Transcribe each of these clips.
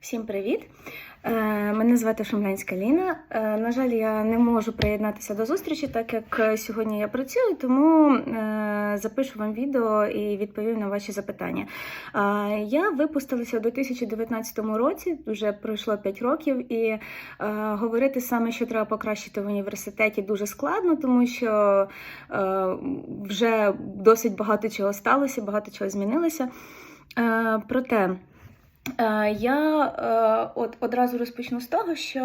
Всім привіт! Е, Мене звати Шумлянська Ліна. Е, На жаль, я не можу приєднатися до зустрічі, так як е, сьогодні я працюю, тому запишу вам відео і відповім на ваші запитання. Я випустилася у 2019 році, вже пройшло 5 років, і говорити саме, що треба покращити в університеті, дуже складно, тому що вже досить багато чого сталося, багато чого змінилося. Проте. Е, Я е, от одразу розпочну з того, що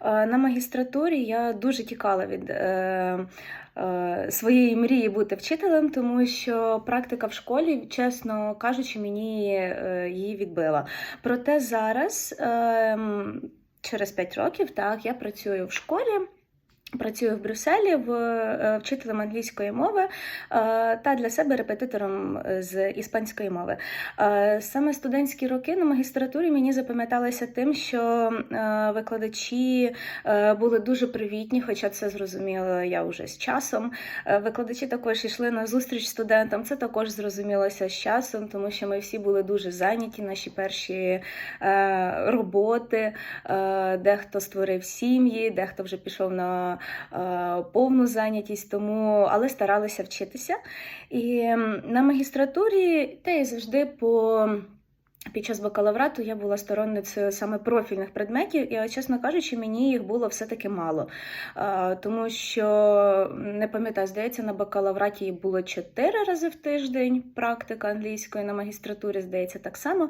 е, на магістратурі я дуже тікала від своєї мрії бути вчителем, тому що практика в школі, чесно кажучи, мені її відбила. Проте зараз, е, через 5 років, так, я працюю в школі. Працюю в Брюсселі в е, вчителем англійської мови е, та для себе репетитором з іспанської мови. Е, Саме студентські роки на магістратурі мені запам'яталися тим, що е, викладачі е, були дуже привітні, хоча це зрозуміло я вже з часом. Е, Викладачі також йшли на зустріч студентам. Це також зрозумілося з часом, тому що ми всі були дуже зайняті. Наші перші е, роботи, е, дехто створив сім'ї, дехто вже пішов на е, повну зайнятість, тому але старалися вчитися. І на магістратурі та й завжди по. Під час бакалаврату я була сторонницею саме профільних предметів, і, чесно кажучи, мені їх було все-таки мало. Тому що не пам'ятаю, здається, на бакалавраті було 4 рази в тиждень практика англійської, на магістратурі, здається, так само.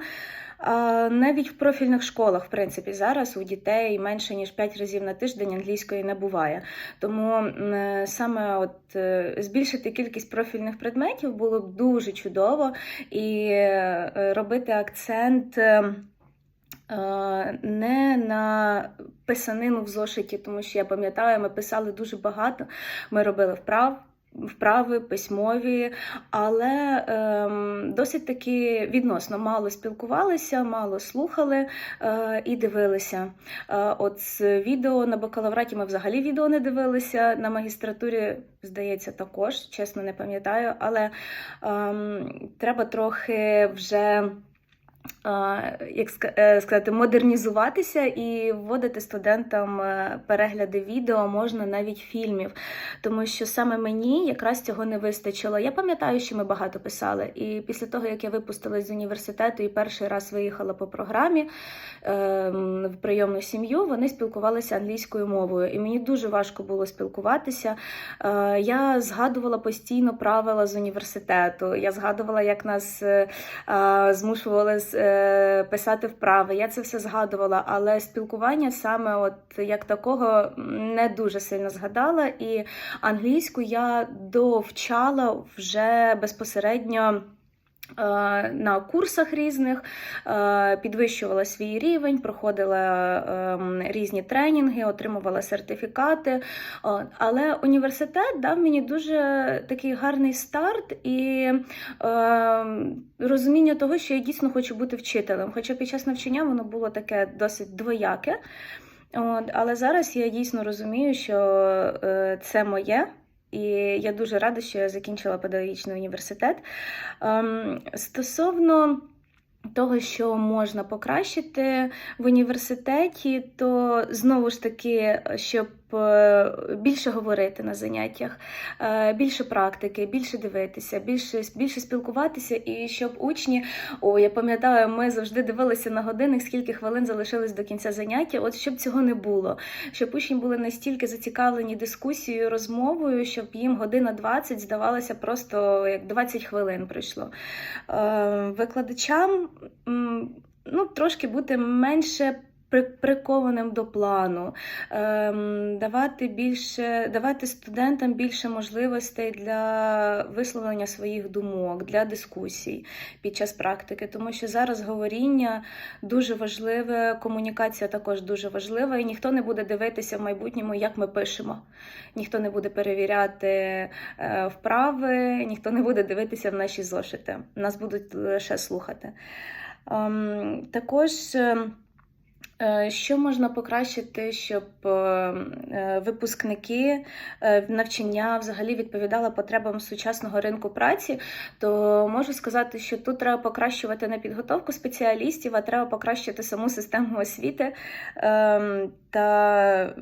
Навіть в профільних школах, в принципі, зараз у дітей менше ніж 5 разів на тиждень англійської не буває. Тому саме от е, збільшити кількість профільних предметів було б дуже чудово і е, робити акцент. е, Не на писанину в зошиті, тому що я пам'ятаю, ми писали дуже багато. Ми робили вправ, вправи письмові, але ем, досить таки відносно мало спілкувалися, мало слухали е, і дивилися. Е, от з відео на бакалавраті ми взагалі відео не дивилися. На магістратурі, здається, також, чесно не пам'ятаю, але ем, треба трохи вже. Як е, сказати, модернізуватися і вводити студентам е, перегляди відео, можна навіть фільмів, тому що саме мені якраз цього не вистачило. Я пам'ятаю, що ми багато писали. І після того, як я випустилась з університету і перший раз виїхала по програмі ем, в прийомну сім'ю, вони спілкувалися англійською мовою, і мені дуже важко було спілкуватися. Е, Я згадувала постійно правила з університету. Я згадувала, як нас змушували з- писати вправи. Я це все згадувала, але спілкування саме от як такого не дуже сильно згадала. І англійську я довчала вже безпосередньо. Е, На курсах різних е, підвищувала свій рівень, проходила ем, різні тренінги, отримувала сертифікати. Але університет дав мені дуже такий гарний старт і е, розуміння того, що я дійсно хочу бути вчителем. Хоча під час навчання воно було таке досить двояке. От, але зараз я дійсно розумію, що е, це моє. І я дуже рада, що я закінчила педагогічний університет. Ем, стосовно того, що можна покращити в університеті, то знову ж таки, щоб більше говорити на заняттях, е, більше практики, більше дивитися, більше, більше спілкуватися, і щоб учні, о, я пам'ятаю, ми завжди дивилися на годинник, скільки хвилин залишилось до кінця заняття. От щоб цього не було, щоб учні були настільки зацікавлені дискусією, розмовою, щоб їм година 20 здавалося просто як 20 хвилин пройшло. Е, Викладачам ну, трошки бути менше. При- Прикованим до плану, ем, давати більше, давати студентам більше можливостей для висловлення своїх думок, для дискусій під час практики, тому що зараз говоріння дуже важливе, комунікація також дуже важлива, і ніхто не буде дивитися в майбутньому, як ми пишемо. Ніхто не буде перевіряти е, вправи, ніхто не буде дивитися в наші зошити. Нас будуть лише слухати. Ем, також. Е, Що можна покращити, щоб е, е, випускники навчання взагалі відповідали потребам сучасного ринку праці, то можу сказати, що тут треба покращувати не підготовку спеціалістів, а треба покращити саму систему освіти. Ем, та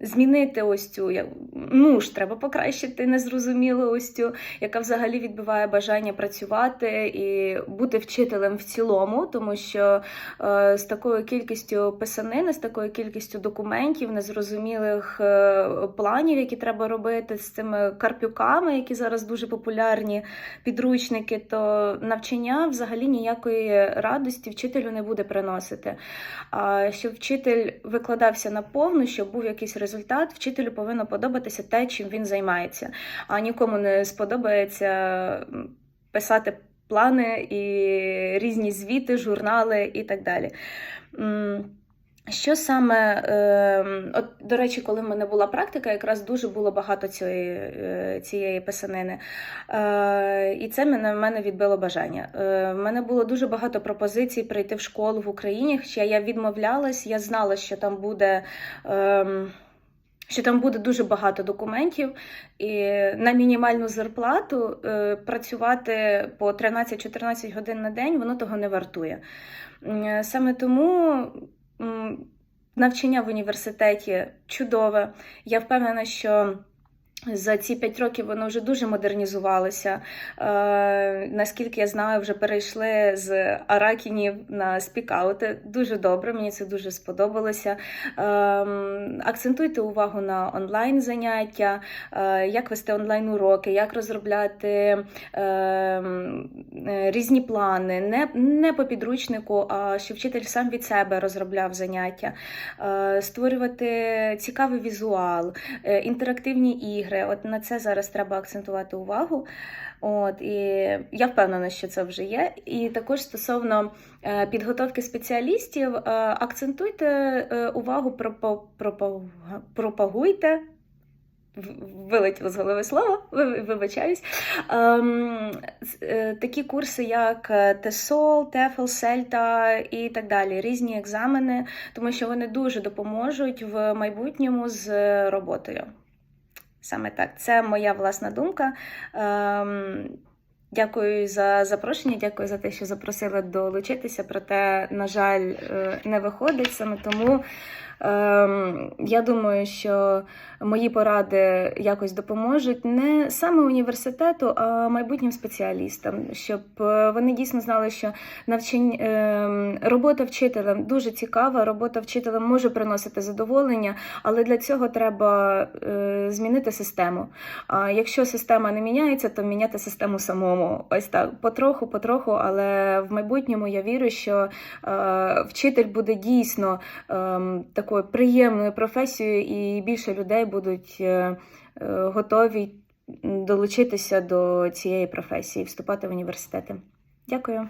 змінити ось цю ну ж треба покращити незрозумілу ось цю, яка взагалі відбиває бажання працювати і бути вчителем в цілому, тому що е, з такою кількістю писанини, з такою кількістю документів, незрозумілих е, планів, які треба робити, з цими карпюками, які зараз дуже популярні, підручники, то навчання взагалі ніякої радості вчителю не буде приносити. А щоб вчитель викладався наповну, щоб був якийсь результат, вчителю повинно подобатися те, чим він займається. А нікому не сподобається писати плани і різні звіти, журнали і так далі. Що саме, е, от, до речі, коли в мене була практика, якраз дуже було багато цієї, е, цієї писанини. Е, і це мене, в мене відбило бажання. Е, в мене було дуже багато пропозицій прийти в школу в Україні, хоча я відмовлялась, я знала, що там буде. Що там буде дуже багато документів, і на мінімальну зарплату е, працювати по 13-14 годин на день воно того не вартує. Е, Саме тому навчання в університеті чудове. Я впевнена, що за ці п'ять років воно вже дуже модернізувалося. Е, наскільки я знаю, вже перейшли з аракінів на спікаути. Дуже добре, мені це дуже сподобалося. Е, акцентуйте увагу на онлайн заняття, е, як вести онлайн уроки, як розробляти е, різні плани, не, не по підручнику, а щоб вчитель сам від себе розробляв заняття, е, створювати цікавий візуал, е, інтерактивні ігри. От на це зараз треба акцентувати увагу. От і я впевнена, що це вже є. І також стосовно е, підготовки спеціалістів, е, акцентуйте е, увагу, пропа- пропа- пропагуйте. Вилетіло з голови слово, вибачаюсь. Ем, такі курси, як TESOL, TEFL, CELTA і так далі, різні екзамени, тому що вони дуже допоможуть в майбутньому з роботою. Саме так, це моя власна думка. Ем, Дякую за запрошення, дякую за те, що запросили долучитися. Проте, на жаль, е, не виходить саме тому. Ем, Я думаю, що мої поради якось допоможуть не саме університету, а майбутнім спеціалістам, щоб е, вони дійсно знали, що навчання ем, робота вчителем дуже цікава. Робота вчителем може приносити задоволення, але для цього треба е, змінити систему. А якщо система не міняється, то міняти систему самому. Ось так, потроху, потроху, але в майбутньому я вірю, що е, вчитель буде дійсно е, такою приємною професією, і більше людей будуть е, е, готові долучитися до цієї професії, вступати в університети. Дякую.